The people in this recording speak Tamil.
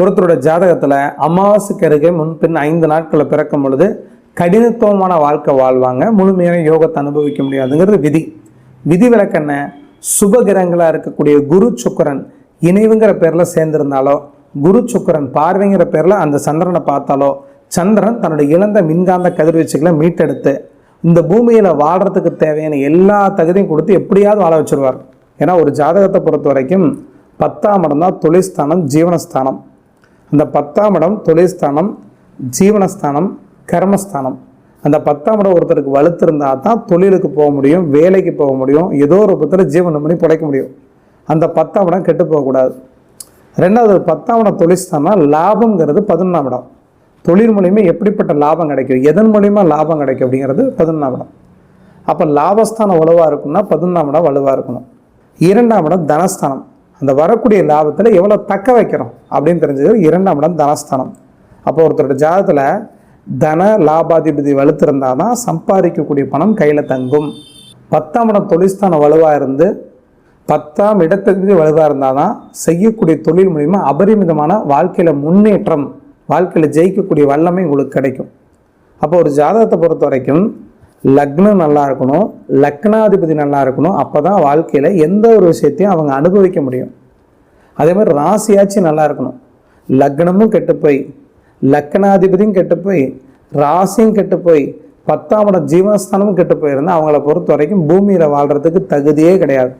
ஒருத்தரோட ஜாதகத்தில் அமாவாசைக்கு அருகே முன்பின் ஐந்து நாட்களில் பிறக்கும் பொழுது கடினத்துவமான வாழ்க்கை வாழ்வாங்க. முழுமையான யோகத்தை அனுபவிக்க முடியாதுங்கிறது விதி. விதி விலக்கென்ன சுபகிரகங்களாக இருக்கக்கூடிய குரு சுக்கரன் இணைவுங்கிற பேரில் சேர்ந்திருந்தாலோ குரு சுக்கரன் பார்வைங்கிற பேரில் அந்த சந்திரனை பார்த்தாலோ சந்திரன் தன்னுடைய இழந்த மின்காந்த கதிர்வீச்சுகளை மீட்டெடுத்து இந்த பூமியில் வாழ்கிறதுக்கு தேவையான எல்லா தகுதியும் கொடுத்து எப்படியாவது வாழ வச்சிருவார். ஏன்னா ஒரு ஜாதகத்தை பொறுத்த வரைக்கும் பத்தாம் இடம் தான் தொழில்ஸ்தானம் ஜீவனஸ்தானம். அந்த பத்தாம் இடம் தொழில்ஸ்தானம் ஜீவனஸ்தானம் கர்மஸ்தானம். அந்த பத்தாம் இடம் ஒருத்தருக்கு வலுத்திருந்தா தான் தொழிலுக்கு போக முடியும் வேலைக்கு போக முடியும் ஏதோ ஒரு புத்தர் ஜீவனம் பண்ணி பிழைக்க முடியும். அந்த பத்தாம் இடம் கெட்டு போகக்கூடாது ரெண்டாவது பத்தாம் இடம் தொழில்ஸ்தானம் லாபம்ங்கிறது பதினொன்றாம் இடம். தொழில் மூலியமா எப்படிப்பட்ட லாபம் கிடைக்கும் எதன் மூலியமா லாபம் கிடைக்கும் அப்படிங்கிறது பதினொன்றாம் இடம். அப்போ லாபஸ்தானம் வலுவாக இருக்கும்னா பதினொன்றாம் இடம் வலுவாக இருக்கணும். இரண்டாம் இடம் தனஸ்தானம். அந்த வரக்கூடிய லாபத்தில் எவ்வளோ தக்க வைக்கிறோம் அப்படின்னு தெரிஞ்சது இரண்டாம் இடம் தனஸ்தானம். அப்போ ஒருத்தரோட ஜாதகத்தில் தன லாபாதிபதி வலுத்திருந்தால் தான் சம்பாதிக்கக்கூடிய பணம் கையில் தங்கும். பத்தாம் இடம் தொழில்ஸ்தானம் வலுவாக இருந்து பத்தாம் இடத்ததிபதி வலுவாக இருந்தால் தான் செய்யக்கூடிய தொழில் மூலிமா அபரிமிதமான வாழ்க்கையில் முன்னேற்றம் வாழ்க்கையில் ஜெயிக்கக்கூடிய வல்லமை உங்களுக்கு கிடைக்கும். அப்போ ஒரு ஜாதகத்தை பொறுத்த வரைக்கும் லக்னம் நல்லா இருக்கணும் லக்னாதிபதி நல்லா இருக்கணும் அப்போ தான் வாழ்க்கையில் எந்த ஒரு விஷயத்தையும் அவங்க அனுபவிக்க முடியும். அதே மாதிரி ராசியாச்சும் நல்லா இருக்கணும். லக்னமும் கெட்டு போய் லக்னாதிபதியும் கெட்டு போய் ராசியும் கெட்டு போய் பத்தாம் இடம் ஜீவனஸ்தானமும் கெட்டு போயிருந்தால் அவங்கள பொறுத்த வரைக்கும் பூமியில் வாழ்கிறதுக்கு தகுதியே கிடையாது.